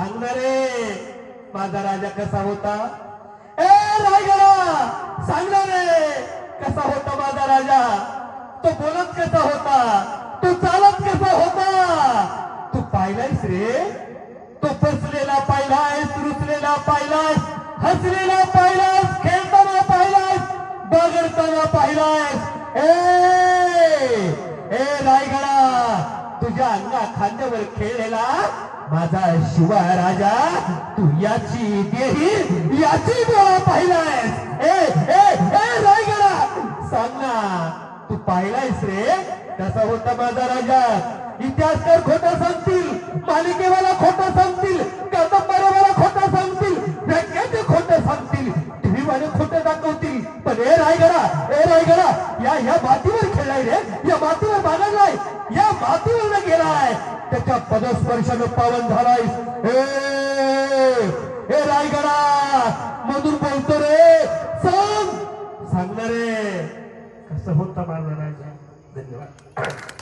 सांगणार रे माझा राजा कसा होता? ए रायगडा सांगणार रे कसा होता माझा राजा? तो बोलत कसा होता? तो चालत कसा होता? तू पाहिलायस रे? तो फसलेला पाहिलायस रुसलेला पाहिलायस हसलेला पाहिलायस खेळताना पाहिलायस बगडताना पाहिलायस. ए ए रायगडा तुझ्या अंगा खांद्यावर खेळलेला माझा शिवा राजा तू याची देही याची डोळा पाहिलायस. ए ए ए रायगडा! सांग ना तू पाहिलायस रे? कसा होता माझा राजा? इतिहासकार खोटा सांगतील मालिकेवाला खोटा सांगतील कादंबऱ्यावाला खोटा सांगतील व्याख्याचे खोटं सांगतील टीव्ही वाले खोटं दाखवतील. पण ए रायगडा ए रायगडा या या मातीवर खेळलाय रे या मातीवर बागडलाय या मातीवर गेलाय. त्याच्या पदस्पर्शानं पावन झालाय. हे रायगडा मधून बोलतो रे. सांग. सांगणार रे कसं होतं माझा राजा? धन्यवाद.